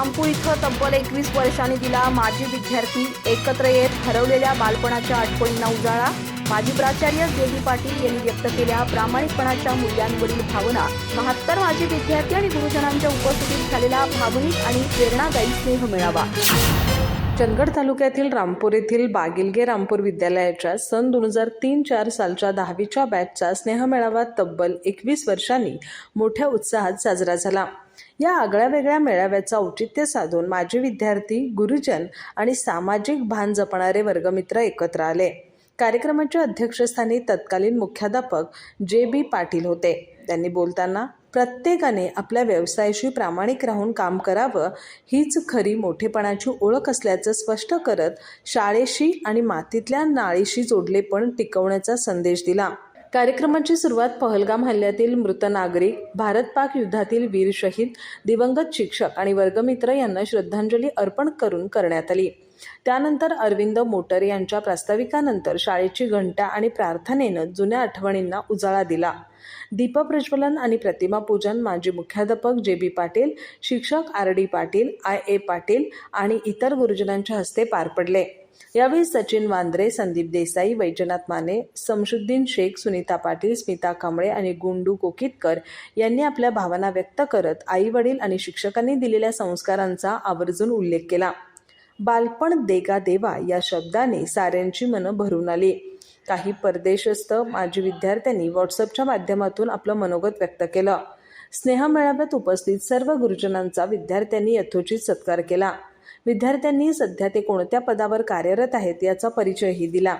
रामपूर इथं तब्बल एकवीस वर्षांनी दिला माजी विद्यार्थी एकत्र येत हरवलेल्या बालपणाच्या आठवणींना उजाळा. माजी प्राचार्य देवी पाटील यांनी व्यक्त केल्या प्रामाणिकपणाच्या मूल्यांवरील भावना. बहात्तर माजी विद्यार्थी आणि गुरुजनांच्या उपस्थितीत झालेला भावनिक आणि प्रेरणादायी स्नेह मिळावा. चंदगड तालुक्यातील रामपूर येथील बागिलगे रामपूर विद्यालयाच्या सन दोन हजार तीन चार सालच्या दहावीच्या बॅचचा स्नेहमेळावा तब्बल एकवीस वर्षांनी मोठ्या उत्साहात साजरा झाला. या आगळ्या वेगळ्या मेळाव्याचं औचित्य साधून माजी विद्यार्थी गुरुजन आणि सामाजिक भान जपणारे वर्गमित्र एकत्र आले. कार्यक्रमाच्या अध्यक्षस्थानी तत्कालीन मुख्याध्यापक जे बी पाटील होते. त्यांनी बोलताना प्रत्येकाने आपल्या व्यवसायाशी प्रामाणिक राहून काम करावं हीच खरी मोठेपणाची ओळख असल्याचं स्पष्ट करत शाळेशी आणि मातीतल्या नाळीशी जोडलेपण टिकवण्याचा संदेश दिला. कार्यक्रमाची सुरुवात पहलगाम हल्ल्यातील मृत नागरिक भारत पाक युद्धातील वीर शहीद दिवंगत शिक्षक आणि वर्गमित्र यांना श्रद्धांजली अर्पण करून करण्यात आली. त्यानंतर अरविंद मोटर यांच्या प्रास्ताविकानंतर शाळेची घंटा आणि प्रार्थनेनं जुन्या आठवणींना उजाळा दिला. दीपप्रज्वलन आणि प्रतिमा पूजन माजी मुख्याध्यापक जे बी पाटील शिक्षक R D Patil I A Patil आणि इतर गुरुजनांच्या हस्ते पार पडले. यावेळी सचिन वांद्रे संदीप देसाई वैजनाथ माने समशुद्दीन शेख सुनीता पाटील स्मिता कांबळे आणि गुंडू कोकितकर यांनी आपल्या भावना व्यक्त करत आई वडील आणि शिक्षकांनी दिलेल्या संस्कारांचा आवर्जून उल्लेख केला. बालपण देगा देवा या शब्दाने साऱ्यांची मनं भरून आली. काही परदेशस्थ माजी विद्यार्थ्यांनी व्हॉट्सअपच्या माध्यमातून आपलं मनोगत व्यक्त केलं. स्नेह मेळाव्यात उपस्थित सर्व गुरुजनांचा विद्यार्थ्यांनी यथोचित सत्कार केला. विद्यार्थ्यांनी सध्या ते कोणत्या पदावर कार्यरत आहेत याचा परिचयही दिला.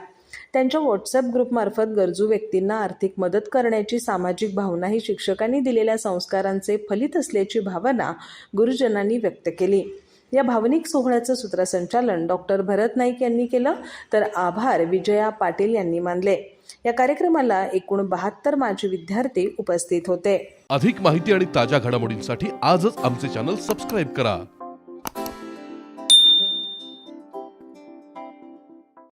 त्यांच्या व्हॉट्सअप ग्रुपमार्फत गरजू व्यक्तींना आर्थिक मदत करण्याची सामाजिक भावनाही शिक्षकांनी दिलेल्या संस्कारांचे फलित असल्याची भावना गुरुजनांनी व्यक्त केली. या भावनिक सोहळ्याचं सूत्रसंचालन डॉक्टर भरत नाईक यांनी केलं तर आभार विजया पाटील यांनी मानले. या कार्यक्रमाला एकूण बहात्तर माजी विद्यार्थी उपस्थित होते. अधिक माहिती आणि ताज्या घडामोडींसाठी आजच आमचे चॅनल सबस्क्राईब करा.